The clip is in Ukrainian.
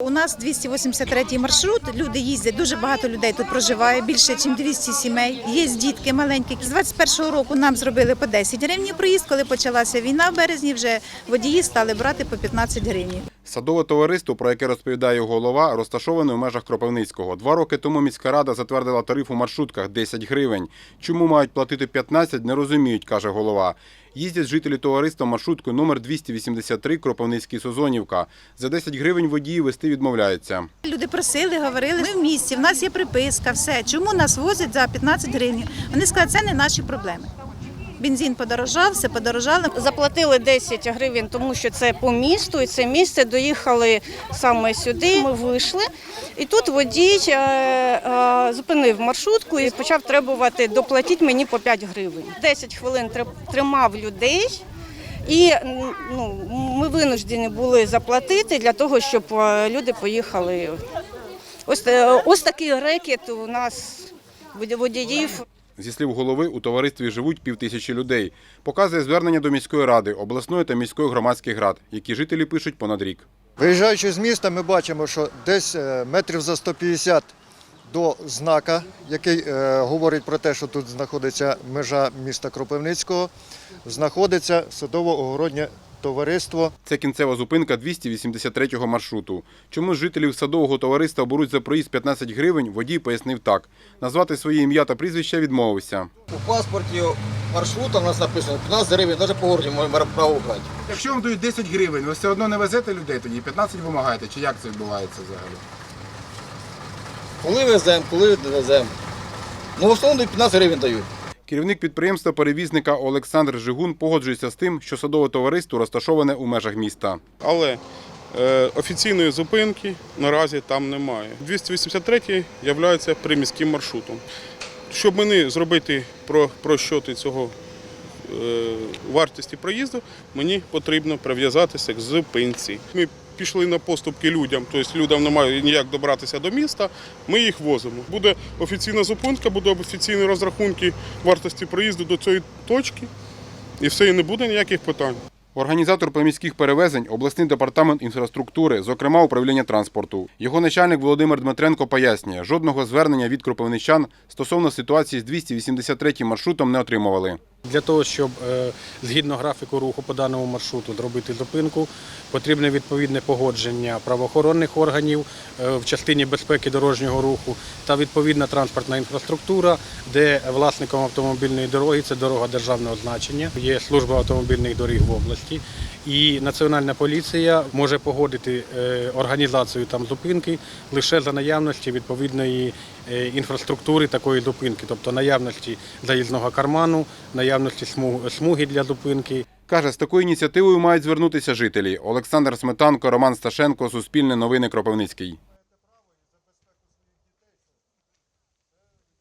У нас 283 маршрут. Люди їздять. Дуже багато людей тут проживає. Більше ніж 200 сімей. Є дітки маленькі. З 21-го року нам зробили по 10 гривень проїзд. Коли почалася війна в березні, вже водії стали брати по 15 гривень. Садове товариство, про яке розповідає голова, розташоване у межах Кропивницького. Два роки тому міська рада затвердила тариф у маршрутках 10 гривень. Чому мають платити 15, не розуміють, каже голова. Їздять жителі товариства маршруткою номер 283 Кропивницький Созонівка. За 10 гривень водії вести відмовляються. Люди просили, говорили, ми в місті, в нас є приписка, все. Чому нас возять за 15 гривень? Вони сказали, це не наші проблеми. Бензин подорожав, все подорожало. Заплатили 10 гривень, тому що це по місту, і це місце доїхали саме сюди. Ми вийшли, і тут водій е, е, зупинив маршрутку і почав требувати доплатіть мені по 5 гривень. 10 хвилин тримав людей. І ну, ми винуждені були заплатити для того, щоб е, люди поїхали. Ось, е, ось такий рекет у нас водіїв. Зі слів голови, у товаристві живуть півтисячі людей. Показує звернення до міської ради, обласної та міської громадських рад, які жителі пишуть понад рік. Виїжджаючи з міста, ми бачимо, що десь е, метрів за 150 до знака, який е, говорить про те, що тут знаходиться межа міста Кропивницького, знаходиться садово-огороднє товариство. Це кінцева зупинка 283-го маршруту. Чому ж жителів садового товариства беруть за проїзд 15 гривень, водій пояснив так. Назвати своє ім'я та прізвище відмовився. У паспорті маршрута у нас написано 15 гривень, навіть по городі маємо право брати. Якщо вам дають 10 гривень, ви все одно не везете людей тоді, 15 вимагаєте, чи як це відбувається взагалі? Коли веземо, коли не веземо. Ну, в основному 15 гривень дають. Керівник підприємства перевізника Олександр Жигун погоджується з тим, що садове товариство розташоване у межах міста. Але е, офіційної зупинки наразі там немає. 283 є приміським маршрутом. Щоб мені зробити про, прощоти цього е, вартості проїзду, мені потрібно прив'язатися к зупинці. Ми пішли на поступки людям, тобто людям немає ніяк добратися до міста, ми їх возимо. Буде офіційна зупинка, буде офіційні розрахунки вартості проїзду до цієї точки, і все, і не буде ніяких питань. Організатор приміських перевезень – обласний департамент інфраструктури, зокрема управління транспорту. Його начальник Володимир Дмитренко пояснює, жодного звернення від кропивничан стосовно ситуації з 283 маршрутом не отримували. Для того, щоб е, згідно графіку руху по даному маршруту зробити зупинку, потрібне відповідне погодження правоохоронних органів е, в частині безпеки дорожнього руху та відповідна транспортна інфраструктура, де власником автомобільної дороги це дорога державного значення, є служба автомобільних доріг в області. І Національна поліція може погодити е, організацію там зупинки лише за наявності відповідної е, інфраструктури такої зупинки, тобто наявності заїзного карману, наявності смуги для зупинки. Каже, з такою ініціативою мають звернутися жителі. Олександр Сметанко, Роман Сташенко, Суспільне новини Кропивницький.